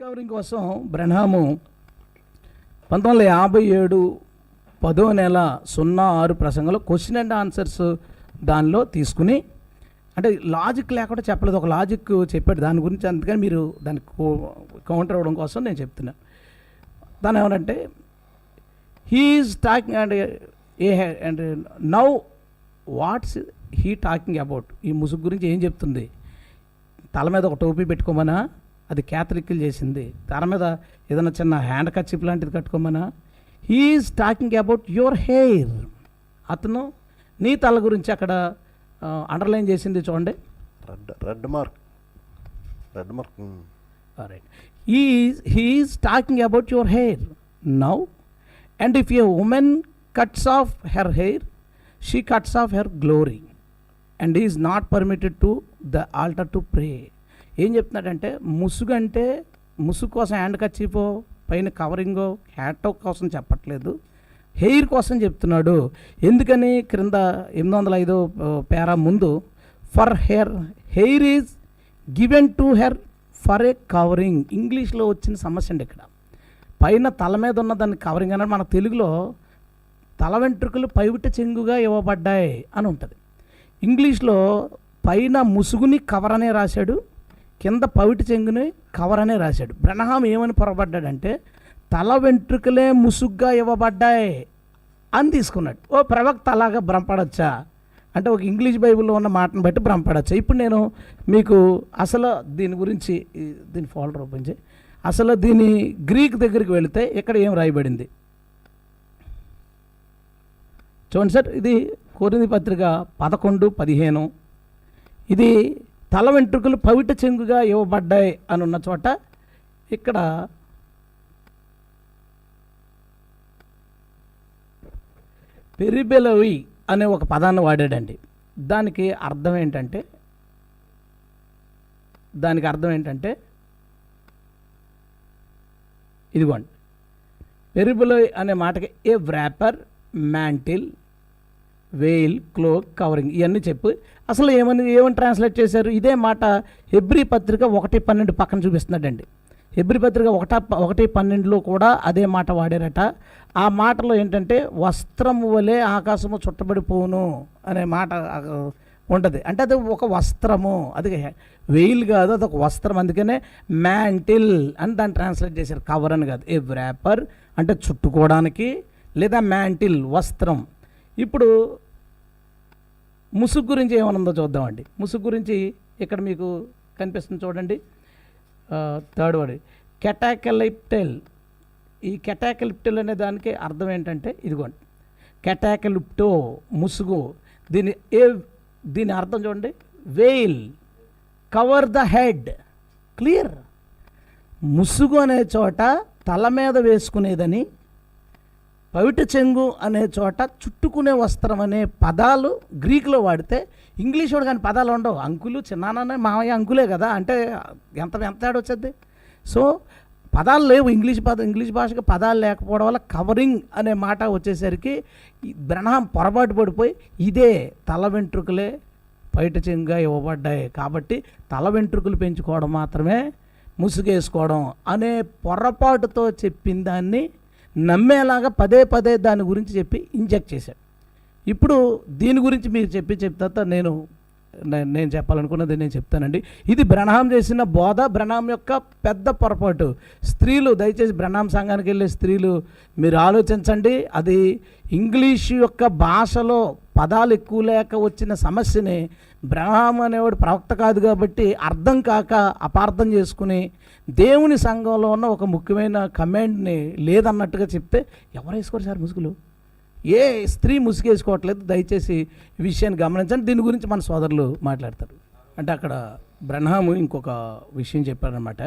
Covering కోసం బ్రహ్నాము పంతొమ్మిది వందల యాభై ఏడు పదో నెల సున్నా ఆరు ప్రసంగంలో క్వశ్చన్ అండ్ ఆన్సర్స్ దానిలో తీసుకుని అంటే లాజిక్ లేకుండా చెప్పలేదు ఒక లాజిక్ చెప్పాడు. దాని గురించి అందుకని మీరు దానికి కౌంటర్ అవ్వడం కోసం నేను చెప్తున్నాను దాని ఏమనంటే he's talking and a and now what's he talking about ఈ ముసుగు గురించి ఏం చెప్తుంది? తల మీద ఒక టోపీ పెట్టుకోమనా? అది క్యాథలిక్లు చేసింది. తల మీద ఏదైనా చిన్న హ్యాండ్ కచ్చిప్ లాంటిది కట్టుకోమనా? He's talking about your hair అతను నీ తల గురించి అక్కడ అండర్లైన్ చేసింది చూడండి. Red red mark red mark. Right is he's talking about your hair now and if a women cuts off her hair she cuts off her glory and is not permitted to the altar to pray ఏం చెప్తున్నాడంటే ముసుగు అంటే ముసుగు కోసం hand కచ్చిపో పైన కవరింగో హ్యాటో కోసం చెప్పట్లేదు. Hair కోసం చెప్తున్నాడు. ఎందుకని క్రింద ఎనిమిది వందల ఐదు పేరా ముందు for hair hair is given to her for a covering. ఇంగ్లీష్లో వచ్చిన సమస్య అండి ఇక్కడ. పైన తల మీద ఉన్న దాన్ని కవరింగ్ అన్నాడు. మన తెలుగులో తల వెంట్రుకలు పైవిట చెంగుగా ఇవ్వబడ్డాయి అని ఉంటుంది. ఇంగ్లీష్లో పైన ముసుగుని కవర్ అనే రాశాడు. కింద పవిటి చెంగుని కవర్ అనే రాశాడు. బ్రహ్మ ఏమని పొరపడ్డాడంటే తల వెంట్రుకలే ముసుగ్గా ఇవ్వబడ్డాయి అని తీసుకున్నాడు. ఓ ప్రవక్త అలాగా భ్రమపడచ్చా? అంటే ఒక ఇంగ్లీష్ బైబిల్లో ఉన్న మాటను బట్టి భ్రమపడచ్చా? ఇప్పుడు నేను మీకు అసలు దీని గురించి దీని ఫోల్డర్ ఓపెన్ చేయి. అసలు దీని గ్రీక్ దగ్గరికి వెళితే ఇక్కడ ఏం రాయబడింది? చూడండి సార్ ఇది కోరింది పత్రిక పదకొండు పదిహేను. ఇది తల వెంట్రుకలు పవిట చెంగుగా ఇవ్వబడ్డాయి అని ఉన్న చోట ఇక్కడ పెరిబెలవి అనే ఒక పదాన్ని వాడాడండి. దానికి అర్థం ఏంటంటే దానికి అర్థం ఏంటంటే ఇదిగోండి. పెరిబెలవి అనే మాటకి a wrapper mantle veil cloak covering ఇవన్నీ చెప్పు. అసలు ఏమని ఏమని ట్రాన్స్లేట్ చేశారు? ఇదే మాట హెబ్రి పత్రిక ఒకటి పన్నెండు పక్కన చూపిస్తున్నాడండి. హెబ్రి పత్రిక ఒకట ఒకటి పన్నెండులో కూడా అదే మాట వాడారట. ఆ మాటలో ఏంటంటే వస్త్రము వలె ఆకాశము చుట్టబడిపోను అనే మాట ఉంటుంది. అంటే అది ఒక వస్త్రము. అది వెయిల్ కాదు అది ఒక వస్త్రం. అందుకనే మ్యాంటిల్ అని దాన్ని ట్రాన్స్లేట్ చేశారు. కవర్ అని కాదు. ఏ వ్రాపర్ అంటే చుట్టుకోవడానికి లేదా మ్యాంటిల్ వస్త్రం. ఇప్పుడు ముసుగు గురించి ఏమనుందో చూద్దామండి. ముసుగు గురించి ఇక్కడ మీకు కనిపిస్తుంది చూడండి. Third word. కెటాకలిప్టెల్. ఈ కెటాకలిప్టెల్ అనే దానికి అర్థం ఏంటంటే ఇదిగోండి. కెటాకలిప్టో ముసుగు. దీని ఏ దీని అర్థం చూడండి. Veil. Cover the head. Clear. ముసుగు అనే చోట తల మీద వేసుకునేదని పవిట చెంగు అనే చోట చుట్టుకునే వస్త్రం అనే పదాలు గ్రీకులో వాడితే ఇంగ్లీష్ వాడు కానీ పదాలు ఉండవు. అంకులు చిన్నాననే మామయ్య అంకులే కదా. అంటే ఎంత ఎంత తేడా వచ్చేది? సో పదాలు లేవు. ఇంగ్లీష్ పద ఇంగ్లీష్ భాషకు పదాలు లేకపోవడం వల్ల కవరింగ్ అనే మాట వచ్చేసరికి బ్రహ్మం పొరపాటు పడిపోయి ఇదే తల వెంట్రుకలే బయట చెంగుగా ఇవ్వబడ్డాయి. కాబట్టి తల వెంట్రుకలు పెంచుకోవడం మాత్రమే ముసుగేసుకోవడం అనే పొరపాటుతో చెప్పిన దాన్ని నమ్మేలాగా పదే పదే దాని గురించి చెప్పి ఇంజెక్ట్ చేశాడు. ఇప్పుడు దీని గురించి మీరు చెప్పి చెప్తా నేను నేను చెప్పాలనుకున్నది నేను చెప్తానండి. ఇది బ్రహ్నాం చేసిన బోధ బ్రహ్నాం యొక్క పెద్ద పొరపాటు. స్త్రీలు దయచేసి బ్రహ్నాం సంఘానికి వెళ్ళే స్త్రీలు మీరు ఆలోచించండి. అది ఇంగ్లీష్ యొక్క భాషలో పదాలు ఎక్కువ లేక వచ్చిన సమస్యని బ్రహ్నాం అనేవాడు ప్రవక్త కాదు కాబట్టి అర్థం కాక అపార్థం చేసుకుని దేవుని సంఘంలో ఉన్న ఒక ముఖ్యమైన కమాండ్ని లేదన్నట్టుగా చెప్తే ఎవరు వేసుకోరు సార్ ముసుగులు? ఏ స్త్రీ ముసుగేసుకోవట్లేదు దయచేసి ఈ విషయాన్ని గమనించండి. దీని గురించి మన సోదరులు మాట్లాడతారు. అంటే అక్కడ బ్రహ్మాము ఇంకొక విషయం చెప్పారనమాట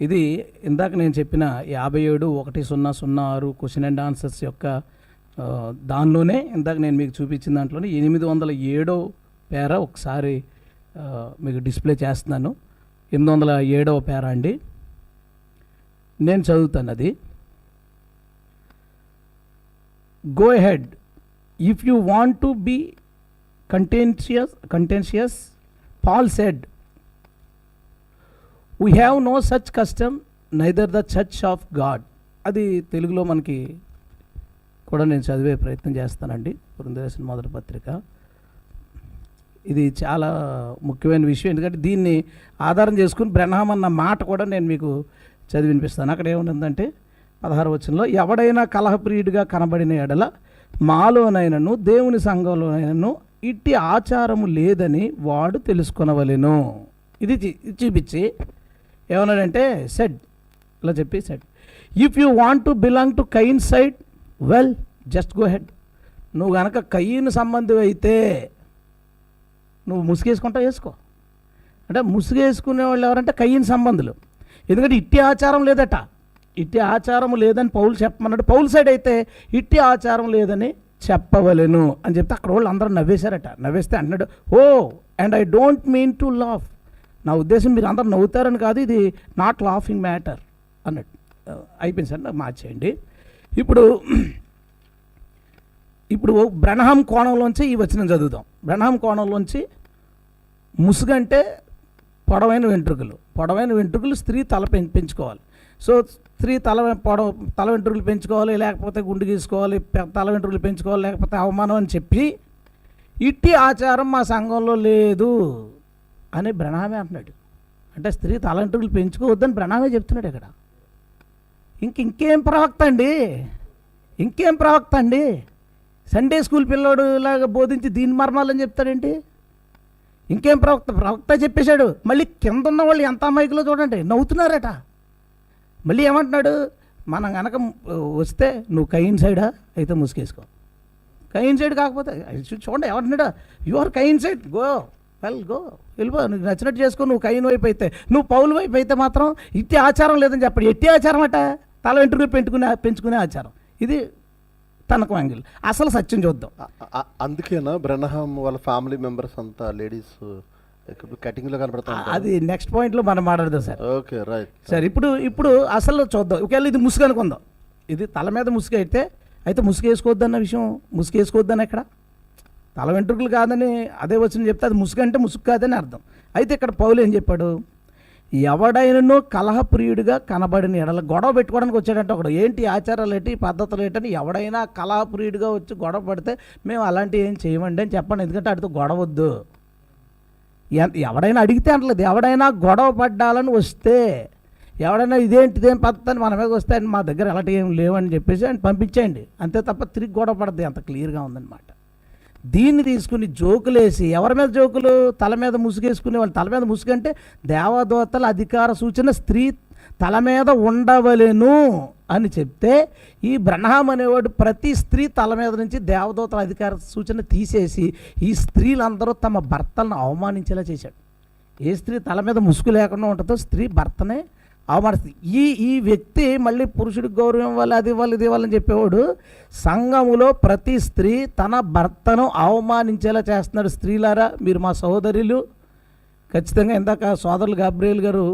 ఇది ఇందాక నేను చెప్పిన యాభై ఏడు ఒకటి సున్నా సున్నా ఆరు క్వశ్చన్ అండ్ ఆన్సర్స్ యొక్క దానిలోనే ఇందాక నేను మీకు చూపించిన దాంట్లోనే ఎనిమిది వందల ఏడో పేర ఒకసారి మీకు డిస్ప్లే చేస్తున్నాను. ఎనిమిది వందల ఏడవ పేర అండి? నేను చదువుతాను అది go ahead. If you want to be contentious contentious paul said we have no such custom neither the church of God అది తెలుగులో మనకి కూడా నేను చదివే ప్రయత్నం చేస్తానండి. బృందరాసిన మొదటి పత్రిక. ఇది చాలా ముఖ్యమైన విషయం. ఎందుకంటే దీన్ని ఆధారం చేసుకుని బ్రహ్మం అన్న మాట కూడా నేను మీకు చదివి వినిపిస్తాను. అక్కడ ఏముందంటే పదహారు వచనంలో ఎవడైనా కలహప్రియుడిగా కనబడిన ఎడల మాలోనైనను దేవుని సంఘంలోనైనను ఇట్టి ఆచారము లేదని వాడు తెలుసుకొనవలెను. ఇది ఇది చూపించి ఏమన్నాడంటే సెడ్. ఇలా చెప్పి said. If you want to belong to Cain side well just go ahead నువ్వు గనక కయ్యను సంబంధం అయితే నువ్వు ముసుగేసుకుంటా వేసుకో. అంటే ముసుగేసుకునే వాళ్ళు ఎవరంటే కయ్యని సంబంధులు. ఎందుకంటే ఇట్టి ఆచారం లేదట. ఇట్టి ఆచారం లేదని పౌలు చెప్పమన్నాడు. పౌలు సైడ్ అయితే ఇట్టి ఆచారం లేదని చెప్పవలెను అని చెప్తే అక్కడ వాళ్ళు అందరూ నవ్వేశారట. నవ్వేస్తే అన్నాడు ఓ and I don't mean to laugh నా ఉద్దేశం మీరు అందరు నవ్వుతారని కాదు ఇది నాట్ లాఫింగ్ మ్యాటర్ అన్నట్టు అయిపోయింది సార్ నాకు మార్చేయండి ఇప్పుడు ఇప్పుడు బ్రహ్మం కోణంలోంచి ఈ వచనం చదువుదాం. బ్రహ్మం కోణంలోంచి ముసుగంటే పొడవైన వెంట్రుకలు. పొడవైన వెంట్రుకలు స్త్రీ తల పెంచుకోవాలి. సో స్త్రీ తల పొడవ తల వెంట్రుకలు పెంచుకోవాలి లేకపోతే గుండు గీసుకోవాలి తల వెంట్రుకలు పెంచుకోవాలి లేకపోతే అవమానం అని చెప్పి ఇట్టి ఆచారం మా సంఘంలో లేదు అని బ్రణామే అంటున్నాడు. అంటే స్త్రీ తల వెంట్రుకలు పెంచుకోవద్దని బ్రణామే చెప్తున్నాడు ఇక్కడ. ఇంక ఇంకేం ప్రవక్త అండి? ఇంకేం ప్రవక్త అండి? సండే స్కూల్ పిల్లోడు లాగా బోధించి దీని మర్మాలని చెప్తాడేంటి? ఇంకేం ప్రవక్త? ప్రవక్త చెప్పేశాడు మళ్ళీ కింద ఉన్న వాళ్ళు ఎంత అమాయకులో చూడండి నవ్వుతున్నారట. మళ్ళీ ఏమంటున్నాడు? మనం కనుక వస్తే నువ్వు కైన్ సైడా? అయితే ముసుకేసుకో కైన్ సైడ్ కాకపోతే చూడండి ఏమంటున్నాడు? You are Cain side go well go వెళ్ళిపో నువ్వు నచ్చినట్టు చేసుకో నువ్వు కైన్ వైపు అయితే. నువ్వు పౌలు వైపు అయితే మాత్రం ఇట్టి ఆచారం లేదని చెప్పండి. ఎట్టి ఆచారం అట? తల వెంట్రుకలు పెంచుకునే పెంచుకునే ఆచారం. ఇది తనకు యాంగిల్. అసలు సత్యం చూద్దాం. అందుకేనా బ్రహ్మం వాళ్ళ ఫ్యామిలీ మెంబర్స్ అంతా లేడీస్ కటింగ్లో కనబడతా అది నెక్స్ట్ పాయింట్లో మనం మాట్లాడదాం సార్. Okay right. సరే ఇప్పుడు ఇప్పుడు అసలు చూద్దాం. ఒకవేళ ఇది ముసుగు అనుకుందాం. ఇది తల మీద ముసుగు అయితే అయితే ముసుగు వేసుకోవద్దన్న విషయం ముసుగు వేసుకోవద్దని ఎక్కడ? తల వెంట్రుకలు కాదని అదే వచ్చిన చెప్తే అది ముసుగు అంటే ముసుగు కాదని అర్థం. అయితే ఇక్కడ పౌలు ఏం చెప్పాడు? ఎవడైనను కలహప్రియుడిగా కనబడిన ఎడల గొడవ పెట్టుకోవడానికి వచ్చాడంటే ఒకడు ఏంటి ఆచారాలు ఏంటి పద్ధతులు ఏంటని ఎవడైనా కలహప్రియుడిగా వచ్చి గొడవ పడితే మేము అలాంటివి ఏం చేయమండి అని చెప్పండి. ఎందుకంటే అడితో గొడవ వద్దు. ఎన్- ఎవడైనా అడిగితే అంటలేదు ఎవడైనా గొడవ పడ్డాలని వస్తే ఎవడైనా ఇదేంటి ఇదేం పద్ధతి అని మన మీద వస్తే మా దగ్గర ఎలాంటి ఏం లేవని చెప్పేసి ఆయన పంపించేయండి. అంతే తప్ప తిరిగి గొడవ పడద్ది. అంత క్లియర్గా ఉందన్నమాట. దీన్ని తీసుకుని జోకులేసి ఎవరి మీద జోకులు? తల మీద ముసుగేసుకునే వాళ్ళు. తల మీద ముసుగంటే దేవదోతల అధికార సూచన స్త్రీ తల మీద ఉండవలెను అని చెప్తే ఈ బ్రహ్మం అనేవాడు ప్రతి స్త్రీ తల మీద నుంచి దేవదూతల అధికార సూచన తీసేసి ఈ స్త్రీలందరూ తమ భర్తలను అవమానించేలా చేశాడు. ఏ స్త్రీ తల మీద ముసుగు లేకుండా ఉంటుందో స్త్రీ భర్తనే అవమానిస్తుంది ఈ ఈ వ్యక్తి మళ్ళీ పురుషుడికి గౌరవం ఇవ్వాలి అది ఇవ్వాలి ఇది ఇవ్వాలని చెప్పేవాడు సంఘములో ప్రతి స్త్రీ తన భర్తను అవమానించేలా చేస్తున్నాడు. స్త్రీలారా మీరు మా సహోదరులు. ఖచ్చితంగా ఇందాక సోదరులు గాబ్రియల్ గారు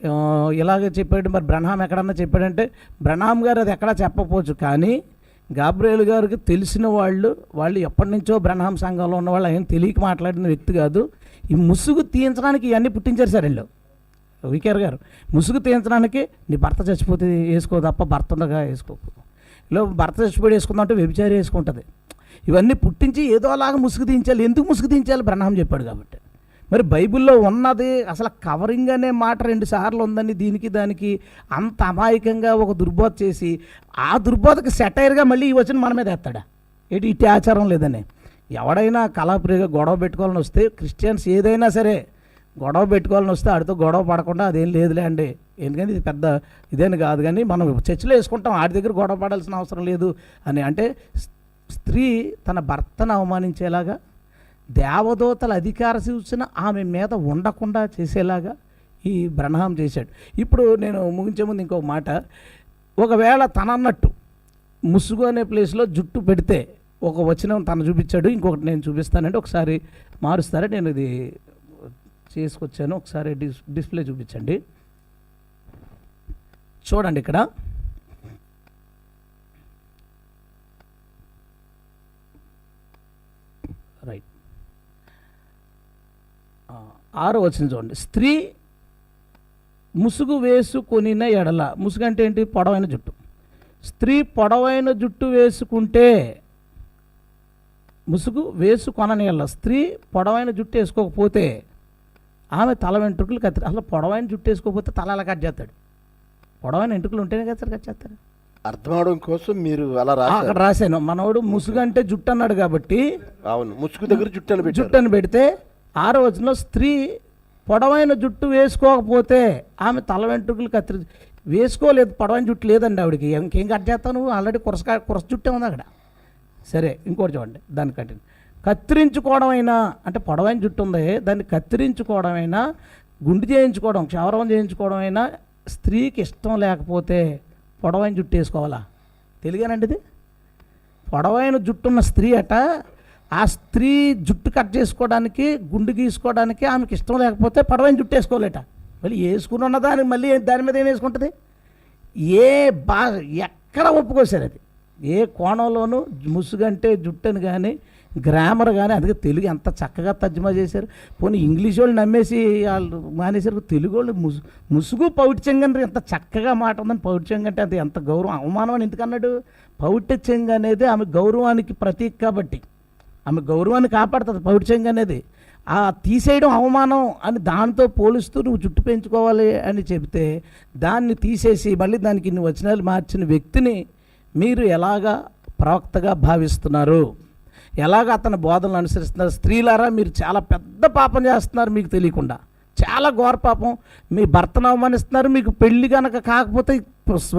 ఆ, ఇలాగే చెప్పాడు. మరి బ్రహ్నాం ఎక్కడన్నా చెప్పాడంటే బ్రహ్నాం గారు అది ఎక్కడా చెప్పకపోవచ్చు. కానీ గాబ్రియల్ గారికి తెలిసిన వాళ్ళు వాళ్ళు ఎప్పటి నుంచో బ్రహ్నాం సంఘంలో ఉన్న వాళ్ళు ఆయన తెలియక మాట్లాడిన వ్యక్తి కాదు. ఈ ముసుగు తీయించడానికి ఇవన్నీ పుట్టించారు సార్ వీళ్ళు. వికేర్ గారు ముసుగు తీయించడానికి నీ భర్త చచ్చిపోతే వేసుకో తప్ప భర్త ఉండగా వేసుకోకు ఇలా భర్త చచ్చిపోయి వేసుకుందాం అంటే వ్యభిచారి వేసుకుంటుంది. ఇవన్నీ పుట్టించి ఏదోలాగా ముసుగు తీయించాలి. ఎందుకు ముసుగు తీయించాలి? బ్రహ్మం చెప్పాడు కాబట్టి. మరి బైబిల్లో ఉన్నది అసలు కవరింగ్ అనే మాట రెండు సార్లు ఉందని దీనికి దానికి. అంత అమాయకంగా ఒక దుర్బోధ చేసి ఆ దుర్బోధకు సెటైర్గా మళ్ళీ ఈ వచ్చిన మన మీద ఎత్తాడా ఏంటి ఇట్టి ఆచారం లేదని? ఎవడైనా కళాప్రియగా గొడవ పెట్టుకోవాలని వస్తే క్రిస్టియన్స్ ఏదైనా సరే గొడవ పెట్టుకోవాలని వస్తే ఆడితో గొడవ పడకుండా అదేం లేదులే అండి. ఎందుకంటే ఇది పెద్ద ఇదేని కాదు కానీ మనం చర్చిలో వేసుకుంటాం ఆడి దగ్గర గొడవ పడాల్సిన అవసరం లేదు అని. అంటే స్త్రీ తన భర్తను అవమానించేలాగా దేవదూతల అధికార సూచన ఆమె మీద ఉండకుండా చేసేలాగా ఈ బ్రహ్మం చేశాడు. ఇప్పుడు నేను ముగించే ముందు ఇంకో మాట. ఒకవేళ తనన్నట్టు ముసుగు అనే ప్లేస్లో జుట్టు పెడితే ఒక వచనం తను చూపించాడు ఇంకొకటి నేను చూపిస్తానంటే ఒకసారి మారుస్తారా? నేను ఇది చేసుకొచ్చాను ఒకసారి డిస్ డిస్ప్లే చూపించండి. చూడండి ఇక్కడ. రైట్. ఆరో వచ్చిన చూడండి. స్త్రీ ముసుగు వేసుకొనిన ఎడల ముసుగు అంటే ఏంటి? పొడవైన జుట్టు. స్త్రీ పొడవైన జుట్టు వేసుకుంటే ముసుగు వేసుకొనని ఎడల స్త్రీ పొడవైన జుట్టు వేసుకోకపోతే ఆమె తల వెంట్రుకలు కత్తి అసలు పొడవైన జుట్టు వేసుకోకపోతే తల ఎలా కట్ చేస్తాడు? పొడవైన వెంట్రుకలు ఉంటేనే కదా సార్ కట్ చేస్తాడు అర్థం అవడం కోసం మీరు అలా అక్కడ రాశాను. మనోడు ముసుగు అంటే జుట్టు అన్నాడు కాబట్టి అవును ముసుగు దగ్గర జుట్టు అని పెట్టారు. జుట్టు అని పెడితే ఆ రోజున స్త్రీ పొడవైన జుట్టు వేసుకోకపోతే ఆమె తల వెంట్రుకలు కత్తిరి వేసుకోలేదు పొడవైన జుట్టు లేదండి ఆవిడకి. ఇంకేం కట్ చేస్తాను ఆల్రెడీ కురస కురస జుట్టే ఉంది అక్కడ. సరే ఇంకోటి చూడండి. దాన్ని కట్టింది కత్తిరించుకోవడం అయినా అంటే పొడవైన జుట్టు ఉంది దాన్ని కత్తిరించుకోవడం అయినా గుండు చేయించుకోవడం క్షవరం చేయించుకోవడం అయినా స్త్రీకి ఇష్టం లేకపోతే పొడవైన జుట్టు వేసుకోవాలా? తెలియగానండి ఇది? పొడవైన జుట్టున్న స్త్రీ అట ఆ స్త్రీ జుట్టు కట్ చేసుకోవడానికి గుండు గీసుకోవడానికి ఆమెకి ఇష్టం లేకపోతే పొడవైన జుట్టు వేసుకోలేట. మళ్ళీ వేసుకుని ఉన్న దాని మళ్ళీ దాని మీద ఏం వేసుకుంటుంది? ఏ బా ఎక్కడ ఒప్పుకోసారు అది? ఏ కోణంలోనూ ముసుగంటే జుట్టు అని కానీ గ్రామర్ కానీ అందుకే తెలుగు ఎంత చక్కగా తర్జుమా చేశారు. పోనీ ఇంగ్లీష్ వాళ్ళు నమ్మేసి వాళ్ళు మానేశారు. తెలుగు వాళ్ళు ముసు ముసుగు పౌటిచెంగ ఎంత చక్కగా మాట ఉందని పౌటిచెంగ అంటే అది ఎంత గౌరవం అవమానం అని ఎందుకన్నాడు? పౌటిచెంగ అనేది ఆమె గౌరవానికి ప్రతీక కాబట్టి ఆమె గౌరవాన్ని కాపాడుతుంది పౌటిచెంగ అనేది. ఆ తీసేయడం అవమానం అని దాంతో పోలుస్తూ నువ్వు జుట్టు పెంచుకోవాలి అని చెబితే దాన్ని తీసేసి మళ్ళీ దానికి ఇన్ని వచనాలు మార్చిన వ్యక్తిని మీరు ఎలాగా ప్రవక్తగా భావిస్తున్నారు? ఎలాగ అతని బోధనలు అనుసరిస్తున్నారు? స్త్రీలారా మీరు చాలా పెద్ద పాపం చేస్తున్నారు మీకు తెలియకుండా. చాలా ఘోర పాపం. మీ భర్తను అవమానిస్తున్నారు మీకు పెళ్ళి కనుక కాకపోతే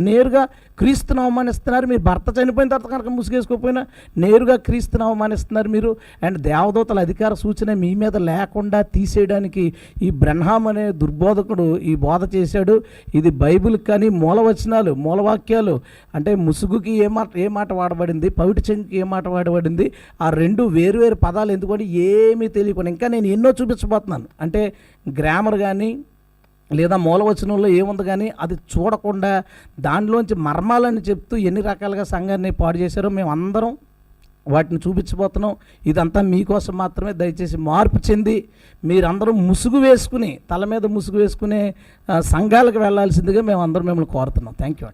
నేరుగా క్రీస్తును అవమానిస్తున్నారు. మీ భర్త చనిపోయిన తర్వాత కనుక ముసుగేసుకోకపోయినా నేరుగా క్రీస్తును అవమానిస్తున్నారు మీరు. అండ్ దేవదూతల అధికార సూచన మీ మీద లేకుండా తీసేయడానికి ఈ బ్రహ్మం అనే దుర్బోధకుడు ఈ బోధ చేశాడు. ఇది బైబిల్కి కానీ మూలవచనాలు మూలవాక్యాలు. అంటే ముసుగుకి ఏ మాట ఏ మాట వాడబడింది పవిటి చెంగుకి ఏ మాట వాడబడింది ఆ రెండు వేరువేరు పదాలు ఎందుకంటే ఏమీ తెలియకుండా ఇంకా నేను ఎన్నో చూపించబోతున్నాను. అంటే గ్రామర్ కానీ లేదా మూలవచనంలో ఏముంది కానీ అది చూడకుండా దానిలోంచి మర్మాలని చెప్తూ ఎన్ని రకాలుగా సంఘాన్ని పాడు చేశారో మేము అందరం వాటిని చూపించబోతున్నాం. ఇదంతా మీకోసం మాత్రమే దయచేసి మార్పు చెంది మీరందరూ ముసుగు వేసుకుని తల మీద ముసుగు వేసుకునే సంఘాలకు వెళ్ళాల్సిందిగా మేము అందరం మిమ్మల్ని కోరుతున్నాం. Thank you